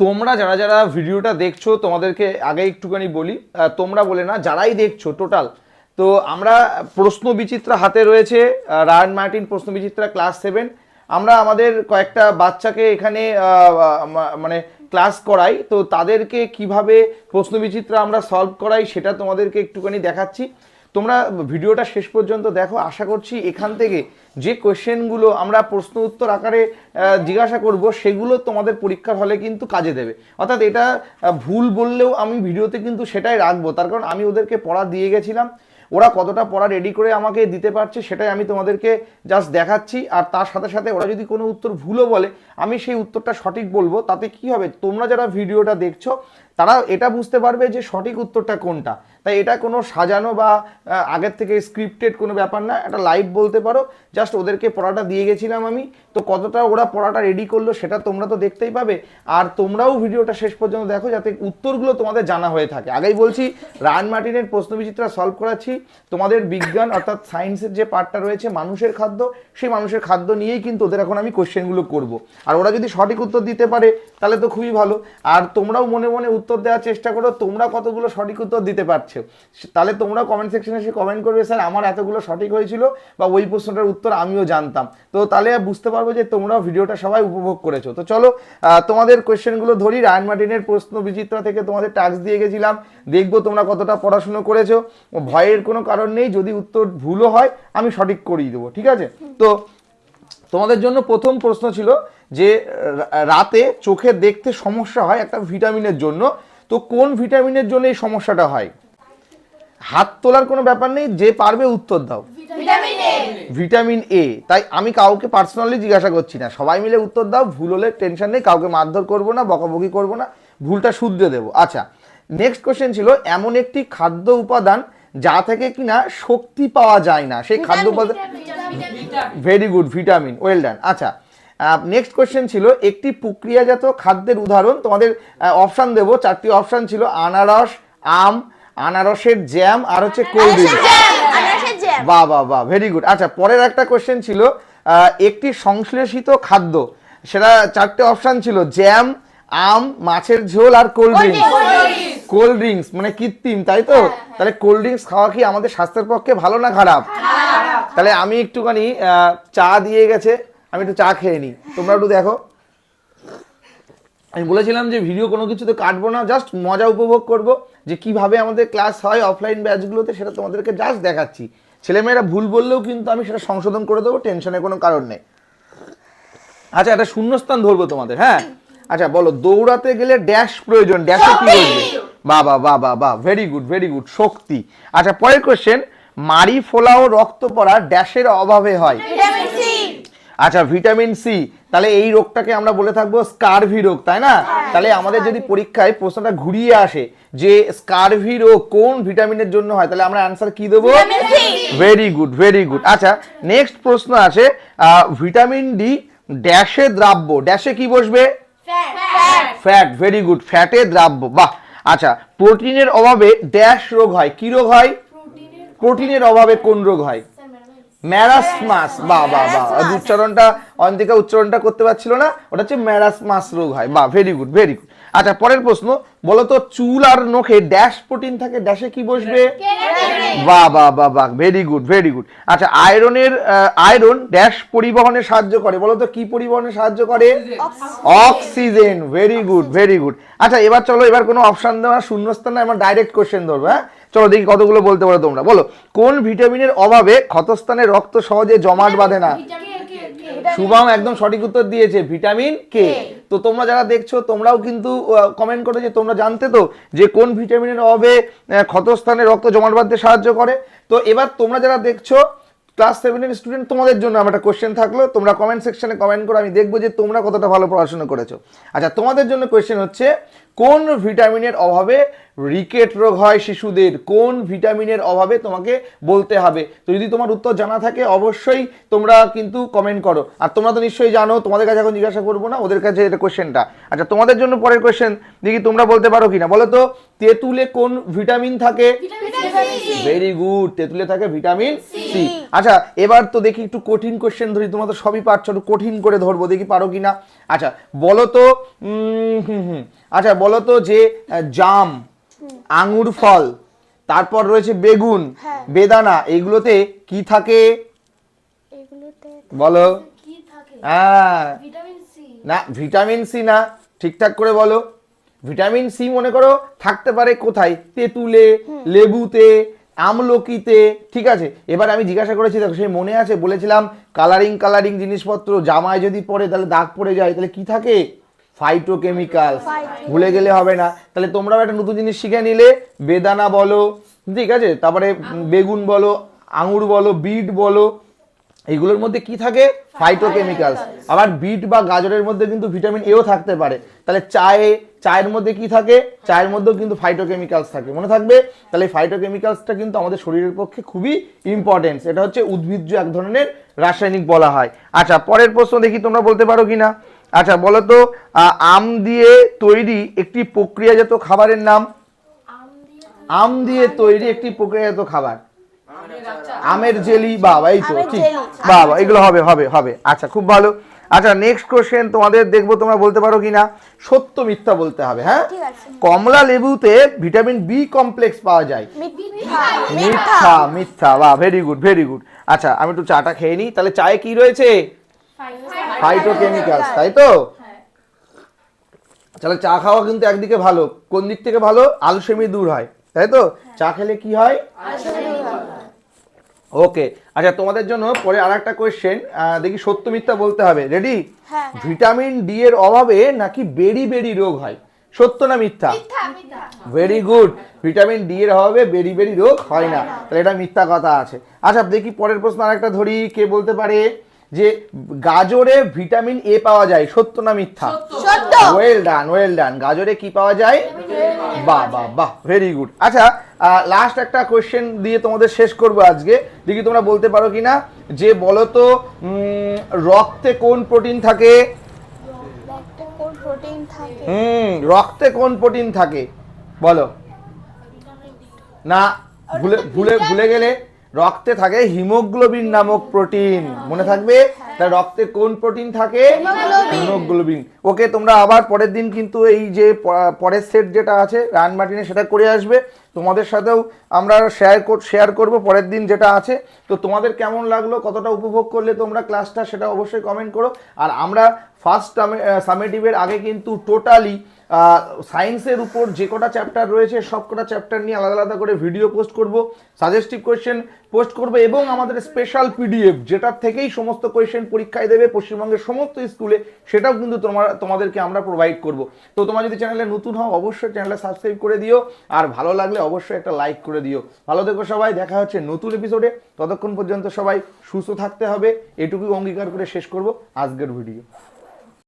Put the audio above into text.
তোমরা যারা যারা ভিডিওটা দেখছ, তোমাদেরকে আগে একটুখানি বলি তোমরা বলে না, যারাই দেখছ টোটাল তো আমরা প্রশ্ন বিচিত্রা হাতে রয়েছে রায়ন মার্টিন প্রশ্ন বিচিত্রা ক্লাস সেভেন আমরা আমাদের কয়েকটা বাচ্চাকে এখানে মানে ক্লাস করাই, তো তাদেরকে কীভাবে প্রশ্ন বিচিত্রা আমরা সলভ করাই সেটা তোমাদেরকে একটুখানি দেখাচ্ছি। তোমরা ভিডিওটা শেষ পর্যন্ত দেখো। আশা করছি এখান থেকে যে কোয়েশ্চেনগুলো আমরা প্রশ্ন উত্তর আকারে জিজ্ঞাসা করব, সেগুলো তোমাদের পরীক্ষার হলে কিন্তু কাজে দেবে। অর্থাৎ এটা ভুল বললেও আমি ভিডিওতে কিন্তু সেটাই রাখব। তার কারণ আমি ওদেরকে পড়া দিয়ে গেছিলাম। ওরা কতটা পড়া রেডি করে আমাকে দিতে পারছে সেটাই আমি তোমাদেরকে জাস্ট দেখাচ্ছি। আর তার সাথে সাথে ওরা যদি কোনো উত্তর ভুলও বলে, আমি সেই উত্তরটা সঠিক বলব। তাতে কি হবে? তোমরা যারা ভিডিওটা দেখছ তারা এটা বুঝতে পারবে যে সঠিক উত্তরটা কোনটা। তাই এটা কোনো সাজানো বা আগের থেকে স্ক্রিপ্টেড কোনো ব্যাপার না, এটা লাইভ বলতে পারো। জাস্ট ওদেরকে পড়াটা দিয়ে গেছিলাম আমি। তো কতটা ওরা পড়াটা রেডি করল সেটা তোমরা তো দেখতেই পাবে। আর তোমরাও ভিডিওটা শেষ পর্যন্ত দেখো যাতে উত্তরগুলো তোমাদের জানা হয়ে থাকে। আগেই বলছি, রান মার্টিনের প্রশ্ন বিচিত্রা সলভ করাচ্ছি। তোমাদের বিজ্ঞান অর্থাৎ সায়েন্সের যে পার্টটা রয়েছে, মানুষের খাদ্য, সেই মানুষের খাদ্য নিয়েই কিন্তু ওদের এখন আমি কোশ্চেনগুলো করব। আর ওরা যদি সঠিক উত্তর দিতে পারে, তাহলে তো খুবই ভালো। আর তোমরাও মনে মনে উত্তর দেওয়ার চেষ্টা করো, তোমরা কতগুলো সঠিক উত্তর দিতে পারছ? তাহলে তোমরা কমেন্ট সেকশনে এসে কমেন্ট করবে, স্যার, আমার এতগুলো সঠিক হয়েছিল বা ওই প্রশ্নটার উত্তর আমিও জানতাম। তো তাহলে বুঝতে পারব যে তোমরা ভিডিওটা সবাই উপভোগ করেছ। তো চলো তোমাদের কোয়েশ্চেনগুলো ধরি। রায়ন মার্টিনের প্রশ্ন বিচিত্রা থেকে তোমাদের টাস্ক দিয়ে গেছিলাম। দেখব তোমরা কতটা পড়াশুনো করেছ। ভয়ের কোনো কারণ নেই, যদি উত্তর ভুলও হয়, আমি সঠিক করিয়ে দেবো, ঠিক আছে? তো তোমাদের জন্য প্রথম প্রশ্ন ছিল যে রাতে চোখে দেখতে সমস্যা হয় একটা ভিটামিনের জন্য। তো কোন ভিটামিনের জন্য এই সমস্যাটা হয়? হাত তোলার কোনো ব্যাপার নেই যে পারবে উত্তর দাও। Vitamin A. তাই আমি কাউকে পার্সোনালি জিজ্ঞাসা করছি না। সবাই মিলে উত্তর দাও ভুল হলে টেনশন নেই কাউকে মারধর করব না বকাবকি করব না ভুলটা শুধরে দেবো। আচ্ছা নেক্সট কোশ্চেন ছিল এমন একটি খাদ্য উপাদান যা থেকে কিনা শক্তি পাওয়া যায় না? সেই খাদ্য উপাদান very good vitamin well done আচ্ছা নেক্সট কোশ্চেন ছিল একটি প্রক্রিয়াজাত খাদ্যের উদাহরণ তোমাদের অপশান দেবো। চারটি অপশান ছিল আনারস আম আনারসের জ্যাম আর হচ্ছে কোল্ড ড্রিঙ্কস বাহ বাহ বাহ ভেরি গুড আচ্ছা পরের একটা কোয়েশ্চেন ছিল একটি সংশ্লেষিত খাদ্য সেটা চারটে অপশান ছিল জ্যাম আম মাছের ঝোল আর কোল্ড ড্রিঙ্কস কোল্ড ড্রিঙ্কস মানে কৃত্রিম তাই তো? তাহলে কোল্ড ড্রিঙ্কস খাওয়া কি আমাদের স্বাস্থ্যের পক্ষে ভালো না খারাপ? তাহলে আমি একটুখানি চা দিয়ে গেছে। আমি একটু চা খেয়ে নিই। তোমরা একটু দেখো। আমি বলেছিলাম যে ভিডিও কোনো কিছুতে কাটবো না জাস্ট মজা উপভোগ করব যে কীভাবে আমাদের ক্লাস হয় অফলাইন ব্যাচগুলোতে সেটা তোমাদেরকে জাস্ট দেখাচ্ছি। ছেলেমেয়েরা ভুল বললেও কিন্তু আমি সেটা সংশোধন করে দেবো টেনশনের কোনো কারণ নেই। আচ্ছা একটা শূন্যস্থান ধরবো তোমাদের হ্যাঁ? আচ্ছা বলো দৌড়াতে গেলে ড্যাশ প্রয়োজন ড্যাশে কি বলবে বাহ বাহ বা ভেরি গুড ভেরি গুড শক্তি। আচ্ছা পরের কোশ্চেন মারি ফোলা ও রক্ত পড়া ড্যাশের অভাবে হয়। আচ্ছা ভিটামিন সি তাহলে এই রোগটাকে আমরা বলে থাকব স্কারভি রোগ তাই না? তাহলে আমাদের যদি পরীক্ষায় প্রশ্নটা ঘুরিয়ে আসে যে স্কারভি রোগ কোন ভিটামিনের জন্য হয় তাহলে আমরা অ্যান্সার কি দেবো? ভেরি গুড ভেরি গুড আচ্ছা নেক্সট প্রশ্ন আছে ভিটামিন ডি ড্যাশে দ্রাব্য ড্যাশে কি বসবে? ফ্যাট। ফ্যাট। ভেরি গুড ফ্যাটে দ্রাব্য বাহ। আচ্ছা প্রোটিনের অভাবে ড্যাশ রোগ হয় কি রোগ হয়? প্রোটিনের অভাবে কোন রোগ হয়? ম্যারাসমাস বা বা বা উচ্চারণটা অন্তিকা উচ্চারণটা করতে পারছিল না ওটা হচ্ছে ম্যারাসমাস রোগ হয়। বা ভেরি গুড ভেরি গুড আচ্ছা পরের প্রশ্ন বলো তো চুল আর নখে ড্যাশ প্রোটিন থাকে ড্যাশে কি বসবে? বাহ বাহ বাহ বাহ ভেরি গুড ভেরি গুড আচ্ছা আয়রনের আয়রন ড্যাশ পরিবহনে সাহায্য করে বলো তো কি পরিবহনে সাহায্য করে? Oxygen very good very good আচ্ছা এবার চলো এবার কোনো অপশন দেওয়া শূন্যস্থান না আমার ডাইরেক্ট কোশ্চেন ধরবো হ্যাঁ? চলো দেখি কতগুলো বলতে পারো তোমরা। বলো কোন ভিটামিনের অভাবে ক্ষতস্থানে রক্ত সহজে জমাট বাঁধে না? শুভম একদম সঠিক উত্তর দিয়েছে ভিটামিন কে। তো তোমরা যারা দেখছ তোমরাও কিন্তু কমেন্ট করো যে তোমরা জানতে তো যে কোন ভিটামিনের অভাবে ক্ষতস্থানে রক্ত জমাট বাঁধতে সাহায্য করে। তো এবার তোমরা যারা দেখছ ক্লাস সেভেনের স্টুডেন্ট তোমাদের জন্য আমার একটা কোশ্চেন থাকল। তোমরা কমেন্ট সেকশনে কমেন্ট করো আমি দেখব যে তোমরা কতটা ভালো পড়াশোনা করেছ। আচ্ছা তোমাদের জন্য কোশ্চেন হচ্ছে কোন ভিটামিনের অভাবে রিকেট রোগ হয় শিশুদের কোন ভিটামিনের অভাবে তোমাকে বলতে হবে? তো যদি তোমার উত্তর জানা থাকে অবশ্যই তোমরা কিন্তু কমেন্ট করো। আর তোমরা তো নিশ্চয়ই জানো তোমাদের কাছে এখন জিজ্ঞাসা করব না ওদের কাছে এটা কোয়েশ্চেনটা আচ্ছা তোমাদের জন্য পরের কোয়েশ্চেন দেখি তোমরা বলতে পারো কিনা। বলো তো তেঁতুলে কোন ভিটামিন থাকে? ভেরি গুড তেঁতুলে থাকে ভিটামিন সি। আচ্ছা এবার তো দেখি একটু কঠিন কোয়েশ্চেন ধরি তোমরা তো সবই পারছ একটু কঠিন করে ধরবো দেখি পারো কিনা। আচ্ছা বলো তো হুম, হুম। আচ্ছা বলো তো যে জাম আঙুর ফল তারপর রয়েছে বেগুন হ্যাঁ। বেদানা এগুলোতে কি থাকে? বলো। হ্যাঁ। না ভিটামিন সি না ঠিকঠাক করে বলো। ভিটামিন সি মনে করো থাকতে পারে কোথায়? তেঁতুলে লেবুতে আমলকিতে ঠিক আছে? এবার আমি জিজ্ঞাসা করেছি দেখো সেই মনে আছে বলেছিলাম কালারিং কালারিং জিনিসপত্র জামায় যদি পরে তাহলে দাগ পড়ে যায় তাহলে কি থাকে? ফাইটোকেমিক্যাল ভুলে গেলে হবে না। তাহলে তোমরাও একটা নতুন জিনিস শিখে নিলে বেদানা বলো ঠিক আছে? তারপরে বেগুন বলো আঙুর বলো বিট বলো এগুলোর মধ্যে কি থাকে? ফাইটোকেমিক্যালস আবার বিট বা গাজরের মধ্যে কিন্তু ভিটামিন এও থাকতে পারে। তাহলে চায়ে চায়ের মধ্যে কি থাকে? চায়ের মধ্যেও কিন্তু ফাইটোকেমিক্যালস থাকে। মনে থাকবে? তাহলে ফাইটোকেমিক্যালসটা কিন্তু আমাদের শরীরের পক্ষে খুবই ইম্পর্টেন্স এটা হচ্ছে উদ্ভিজ্জ এক ধরনের রাসায়নিক বলা হয়। আচ্ছা পরের প্রশ্ন দেখি তোমরা বলতে পারো কিনা। আচ্ছা বলো তো আম দিয়ে তৈরি একটি প্রক্রিয়াজাত খাবারের নাম? আম দিয়ে তৈরি একটি প্রক্রিয়াজাত খাবার। আমের জেলি বাবা এই তো ঠিক। বাবা এগুলো হবে হবে হবে। আচ্ছা খুব ভালো। আচ্ছা নেক্সট কোশ্চেন তোমাদের দেখব তোমরা বলতে পারো কিনা? সত্য মিথ্যা বলতে হবে হ্যাঁ? কমলা লেবুতে ভিটামিন বি কমপ্লেক্স পাওয়া যায়। মিথ্যা মিথ্যা বাহ ভেরি গুড ভেরি গুড আচ্ছা আমি একটু চাটা খেয়ে নিই। তাহলে চায়ে কি রয়েছে? ফাইটোকেমিক্যালস তাই তো? তাহলে চা খাওয়া কিন্তু একদিকে ভালো কোন দিক থেকে ভালো? আলসেমি দূর হয় তাই তো? চা খেলে কি হয়? ওকে আচ্ছা তোমাদের জন্য পরে আর একটা কোয়েশ্চেন দেখি সত্য মিথ্যা বলতে হবে রেডি হ্যাঁ ভিটামিন ডি এর অভাবে নাকি বেরি বেরি রোগ হয়? সত্য না মিথ্যা? ভেরি গুড ভিটামিন ডি এর অভাবে বেরি বেরি রোগ হয় না। তাহলে এটা মিথ্যা কথা আছে। আচ্ছা দেখি পরের প্রশ্ন আরেকটা ধরি কে বলতে পারে? যে গাজরে ভিটামিন এ পাওয়া যায় সত্য না মিথ্যা? সত্য। ওয়েল ডান ওয়েল ডান গাজরে কি পাওয়া যায়? বাহ বাহ বাহ ভেরি গুড আচ্ছা লাস্ট একটা কোয়েশ্চেন দিয়ে তোমাদের শেষ করব আজকে। দেখি তোমরা বলতে পারো কিনা? যে বলো তো রক্তে কোন প্রোটিন থাকে? রক্তে কোন প্রোটিন থাকে? হুম রক্তে কোন প্রোটিন থাকে? বলো। না ভুলে ভুলে ভুলে গেলে রক্তে থাকে হিমোগ্লোবিন নামক প্রোটিন। মনে থাকবে? তা রক্তে কোন প্রোটিন থাকে? হিমোগ্লোবিন। ওকে তোমরা আবার পরের দিন কিন্তু এই যে পরের সেট যেটা আছে রান মার্টিনে সেটা করে আসবে। তোমাদের সাথেও আমরা শেয়ার শেয়ার করব পরের দিন যেটা আছে। তো তোমাদের কেমন লাগল? কতটা উপভোগ করলে তোমরা ক্লাসটা সেটা অবশ্যই কমেন্ট করো। আর আমরা ফার্স্ট সামেটিভের আগে কিন্তু টোটালি সায়েন্সের উপর যে কটা চ্যাপ্টার রয়েছে সব কটা চ্যাপ্টার নিয়ে আলাদা আলাদা করে ভিডিও পোস্ট করব। সাজেস্টিভ কোয়েশ্চেন পোস্ট করব এবং আমাদের স্পেশাল পিডিএফ যেটার থেকেই সমস্ত কোয়েশ্চেন পরীক্ষায় দেবে, পশ্চিমবঙ্গের সমস্ত স্কুলে সেটাও কিন্তু তোমার, তোমাদেরকে আমরা প্রোভাইড করব। তো তোমার যদি চ্যানেলে নতুন হও, অবশ্যই চ্যানেলটা সাবস্ক্রাইব করে দিও। আর ভালো লাগলে অবশ্যই একটা লাইক করে দিও। ভালো দেখো সবাই, দেখা হচ্ছে নতুন এপিসোডে ততক্ষণ পর্যন্ত সবাই সুস্থ থাকতে হবে। এটুকুই অঙ্গীকার করে শেষ করব আজকের ভিডিও